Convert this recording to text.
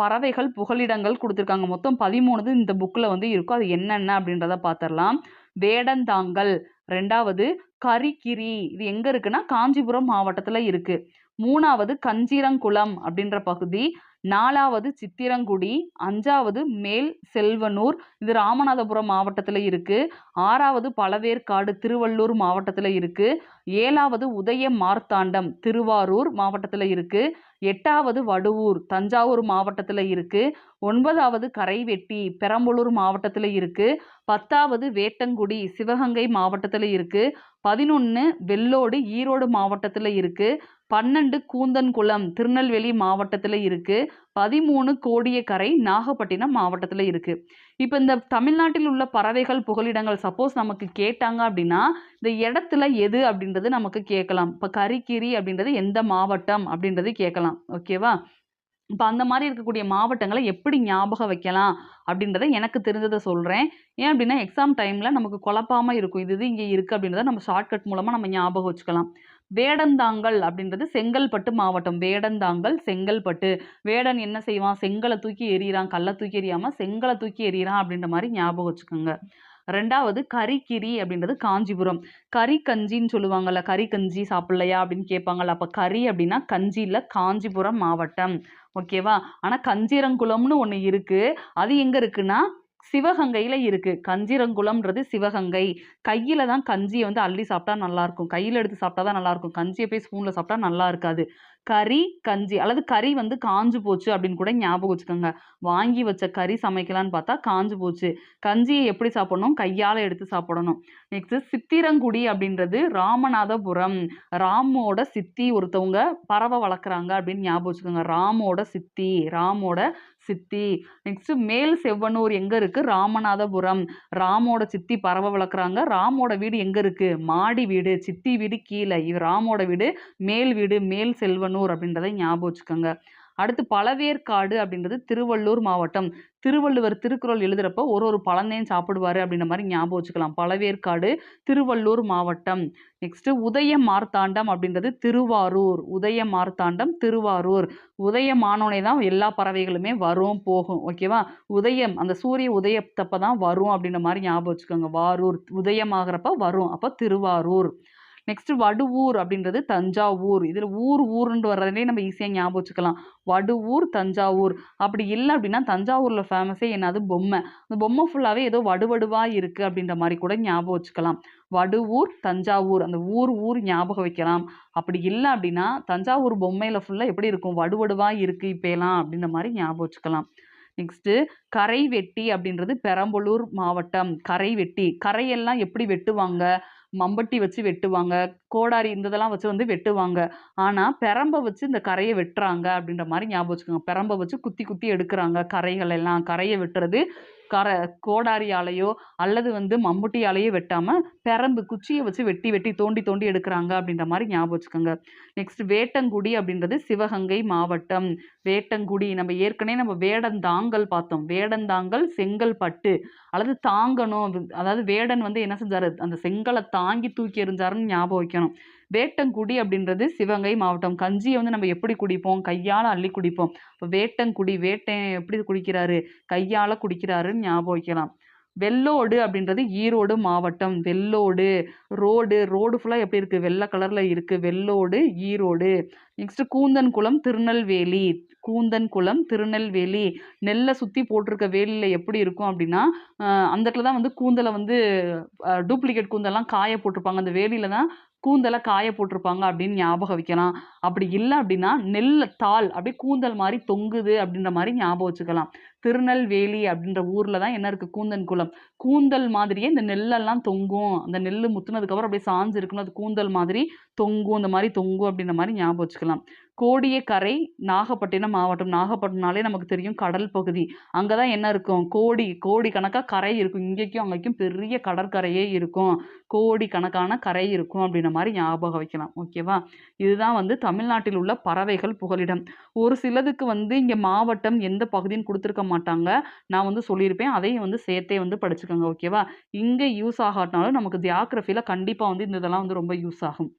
பறவைகள் புகலிடங்கள் கொடுத்துருக்காங்க. மொத்தம் பதிமூணுது இந்த புக்கில் வந்து இருக்கும் அது என்னென்ன அப்படின்றத பார்த்துடலாம் வேடந்தாங்கல் ரெண்டாவது கரிக்கிரி இது எங்கே இருக்குன்னா காஞ்சிபுரம் மாவட்டத்தில் இருக்குது மூணாவது கஞ்சீரங்குளம் அப்படின்ற பகுதி. நாலாவது சித்திரங்குடி அஞ்சாவது மேல் செல்வனூர் இது ராமநாதபுரம் மாவட்டத்தில் இருக்குது ஆறாவது பழவேற்காடு திருவள்ளூர் மாவட்டத்தில் இருக்குது ஏழாவது உதய மார்த்தாண்டம் திருவாரூர் மாவட்டத்தில் இருக்குது எட்டாவது வடுவூர் தஞ்சாவூர் மாவட்டத்தில் இருக்குது ஒன்பதாவது கரைவெட்டி பெரம்பலூர் மாவட்டத்தில் இருக்குது பத்தாவது வேட்டங்குடி சிவகங்கை மாவட்டத்தில் இருக்குது பதினொன்று வெள்ளோடு ஈரோடு மாவட்டத்தில் இருக்குது பன்னெண்டு கூந்தன்குளம் திருநெல்வேலி மாவட்டத்தில் இருக்குது பதிமூணு கோடியக்கரை நாகப்பட்டினம் மாவட்டத்தில் இருக்குது இப்போ இந்த தமிழ்நாட்டில் உள்ள பறவைகள் புகலிடங்கள் சப்போஸ் நமக்கு கேட்டாங்க அப்படின்னா இந்த இடத்துல எது அப்படின்றது நமக்கு கேட்கலாம். இப்போ கரிக்கிரி அப்படின்றது எந்த மாவட்டம் அப்படின்றது கேட்கலாம். ஓகேவா இப்போ அந்த மாதிரி இருக்கக்கூடிய மாவட்டங்களை எப்படி ஞாபகம் வைக்கலாம் அப்படின்றத எனக்கு தெரிஞ்சதை சொல்கிறேன் ஏன் அப்படின்னா எக்ஸாம் டைமில் நமக்கு குழப்பாமல் இருக்கும். இது இது இங்கே இருக்குது அப்படின்றத நம்ம ஷார்ட்கட் மூலமாக நம்ம ஞாபகம் வச்சுக்கலாம். வேடந்தாங்கல் அப்படின்றது செங்கல்பட்டு மாவட்டம். வேடந்தாங்கல் செங்கல்பட்டு. வேடன் என்ன செய்வான்? செங்கலை தூக்கி எறிகிறான். கல்லை தூக்கி எறியாமல் செங்கலை தூக்கி எறிகிறான் அப்படின்ற மாதிரி ஞாபகம் வச்சுக்கோங்க. ரெண்டாவது கரிக்கிரி அப்படின்றது காஞ்சிபுரம். கறி கஞ்சின்னு சொல்லுவாங்கல்ல கறி கஞ்சி சாப்பிட்லையா அப்படின்னு கேட்பாங்கல்ல அப்போ கறி அப்படின்னா கஞ்சியில் காஞ்சிபுரம் மாவட்டம். ஓகேவா? ஆனால் கஞ்சீரங்குளம்னு ஒன்று இருக்குது அது எங்கே இருக்குன்னா சிவகங்கையில் இருக்குது கஞ்சிரங்குளம்ன்றது சிவகங்கை. கையில் தான் கஞ்சியை வந்து அள்ளி சாப்பிட்டா நல்லாயிருக்கும் கையில் எடுத்து சாப்பிட்டா தான் நல்லாயிருக்கும் கஞ்சியை போய் ஸ்பூனில் சாப்பிட்டா நல்லா இருக்காது. கறி கஞ்சி. அல்லது கறி வந்து காஞ்சு போச்சு அப்படின்னு கூட ஞாபகம் வச்சுக்கோங்க. வாங்கி வச்ச கறி சமைக்கலான்னு பார்த்தா காஞ்சு போச்சு. கஞ்சியை எப்படி சாப்பிடணும்? கையால் எடுத்து சாப்பிடணும். நெக்ஸ்ட்டு சித்திரங்குடி அப்படின்றது ராமநாதபுரம். ராமோட சித்தி ஒருத்தவங்க பறவை வளர்க்குறாங்க அப்படின்னு ஞாபகம் வச்சுக்கோங்க. ராமோட சித்தி ராமோட சித்தி. நெக்ஸ்ட் மேல் செவ்வனூர் எங்கே இருக்குது ராமநாதபுரம். ராமோட சித்தி பறவை வளர்க்குறாங்க. ராமோட வீடு எங்கே இருக்குது மாடி வீடு. சித்தி வீடு கீழே. ராமோட வீடு மேல் வீடு மேல் செல்வனூர். அப்படின்றத ஞாபகம் வச்சுக்கோங்க. அடுத்து பழவேற்காடு அப்படின்றது திருவள்ளூர் மாவட்டம். திருவள்ளுவர் திருக்குறள் எழுதுகிறப்ப ஒரு ஒரு பழந்தையும் சாப்பிடுவார் அப்படின்ற மாதிரி ஞாபகம் வச்சுக்கலாம். பழவேற்காடு திருவள்ளூர் மாவட்டம். நெக்ஸ்ட்டு உதய மார்த்தாண்டம் அப்படின்றது திருவாரூர். உதய மார்த்தாண்டம் திருவாரூர். உதயமானோனே தான் எல்லா பறவைகளுமே வரும் போகும். ஓகேவா உதயம் அந்த சூரிய உதயத்தப்ப தான் வரும் அப்படின்ற மாதிரி ஞாபகம் வச்சுக்கோங்க. வாரூர் உதயமாகிறப்ப வரும். அப்போ திருவாரூர். நெக்ஸ்ட் வடுவூர் அப்படின்றது தஞ்சாவூர். இதில் ஊர் ஊருன்ட்டு வர்றதுலேயே நம்ம ஈஸியாக ஞாபகம் வச்சுக்கலாம். வடுவூர் தஞ்சாவூர். அப்படி இல்லை அப்படின்னா தஞ்சாவூரில் ஃபேமஸே என்னது? பொம்மை. அந்த பொம்மை ஃபுல்லாகவே ஏதோ வடுவடுவாக இருக்குது அப்படின்ற மாதிரி கூட ஞாபகம் வச்சுக்கலாம். வடுவூர் தஞ்சாவூர். அந்த ஊர் ஊர் ஞாபகம் வைக்கலாம். அப்படி இல்லை அப்படின்னா தஞ்சாவூர் பொம்மையில் ஃபுல்லாக எப்படி இருக்கும்? வடுவடுவாக இருக்குது இப்போலாம் அப்படின்ற மாதிரி ஞாபகம் வச்சுக்கலாம். நெக்ஸ்ட்டு கரை வெட்டி அப்படின்றது பெரம்பலூர் மாவட்டம். கரை வெட்டி கரையெல்லாம் எப்படி வெட்டுவாங்க? மம்பட்டி வச்சு வெட்டுவாங்க. கோடாரி இந்த இதெல்லாம் வச்சு வந்து வெட்டுவாங்க. ஆனால் பெரம்பை வச்சு இந்த கரையை வெட்டுறாங்க அப்படின்ற மாதிரி ஞாபகம் வச்சுக்கோங்க. பெரம்பை வச்சு குத்தி குத்தி எடுக்கிறாங்க கரைகள் எல்லாம் கரையை வெட்டுறது கர கோடாரியாலேயோ அல்லது வந்து மம்புட்டியாலேயோ வெட்டாமல் பெரம்பு குச்சியை வச்சு வெட்டி வெட்டி தோண்டி தோண்டி எடுக்கிறாங்க அப்படின்ற மாதிரி ஞாபகம் வச்சுக்கோங்க. நெக்ஸ்ட் வேட்டங்குடி அப்படின்றது சிவகங்கை மாவட்டம். வேட்டங்குடி நம்ம ஏற்கனவே நம்ம வேடந்தாங்கல் பார்த்தோம். வேடந்தாங்கல் செங்கல் பட்டு. அல்லது தாங்கணும். அதாவது வேடன் வந்து என்ன செஞ்சாரு? அந்த செங்கலை தாங்கி தூக்கி எறிஞ்சாருன்னு ஞாபகம் வைக்கணும். வேட்டங்குடி அப்படின்றது சிவகங்கை மாவட்டம். கஞ்சியை வந்து நம்ம எப்படி குடிப்போம்? கையால் அள்ளி குடிப்போம். இப்போ வேட்டங்குடி வேட்டை எப்படி குடிக்கிறாரு? கையால் குடிக்கிறாருன்னு ஞாபகம் வைக்கலாம். வெள்ளோடு அப்படின்றது ஈரோடு மாவட்டம். வெள்ளோடு ரோடு ரோடு ஃபுல்லாக எப்படி இருக்குது வெள்ளை கலரில் இருக்குது வெள்ளோடு ஈரோடு. நெக்ஸ்ட்டு கூந்தன்குளம் திருநெல்வேலி. கூந்தன்குளம் திருநெல்வேலி. நெல்லை சுற்றி போட்டிருக்க வேலியில் எப்படி இருக்கும் அப்படின்னா அந்த இடத்துல தான் வந்து கூந்தலை வந்து டூப்ளிகேட் கூந்தல்லாம் காய போட்டிருப்பாங்க. அந்த வேலியில் தான் கூந்தலை காய போட்டிருப்பாங்க அப்படின்னு ஞாபகம் வைக்கலாம். அப்படி இல்லை அப்படின்னா நெல் தாள் அப்படியே கூந்தல் மாதிரி தொங்குது அப்படின்ற மாதிரி ஞாபகம் வச்சுக்கலாம். திருநெல்வேலி அப்படின்ற ஊரில் தான் என்ன இருக்குது கூந்தன் குளம். கூந்தல் மாதிரியே இந்த நெல்லெல்லாம் தொங்கும். அந்த நெல் முத்துனதுக்கப்புறம் அப்படியே சாஞ்சு இருக்கணும் அது கூந்தல் மாதிரி தொங்கும். இந்த மாதிரி தொங்கும் அப்படின்ற மாதிரி ஞாபகம் வச்சுக்கலாம். கோடியக்கரை நாகப்பட்டினம் மாவட்டம். நாகப்பட்டினம்னாலே நமக்கு தெரியும் கடல் பகுதி. அங்கே தான் என்ன இருக்கும்? கோடி கோடி கணக்காக கரை இருக்கும். இங்கேக்கும் அங்கேக்கும் பெரிய கடற்கரையே இருக்கும். கோடி கணக்கான கரை இருக்கும் அப்படின்ற மாதிரி ஞாபகம் வைக்கலாம். ஓகேவா இதுதான் வந்து தமிழ்நாட்டில் உள்ள பறவைகள் புகலிடம். ஒரு சிலதுக்கு வந்து இங்கே மாவட்டம் எந்த பகுதின்னு கொடுத்துருக்க மாட்டாங்க. நான் வந்து சொல்லியிருப்பேன். அதையும் வந்து சேர்த்தே வந்து படிச்சுக்கோங்க. ஓகேவா இங்கே யூஸ் ஆகாட்டினாலும் நமக்கு ஜியாகிரஃபியில் கண்டிப்பாக வந்து இந்த இதெல்லாம் வந்து ரொம்ப யூஸ் ஆகும்.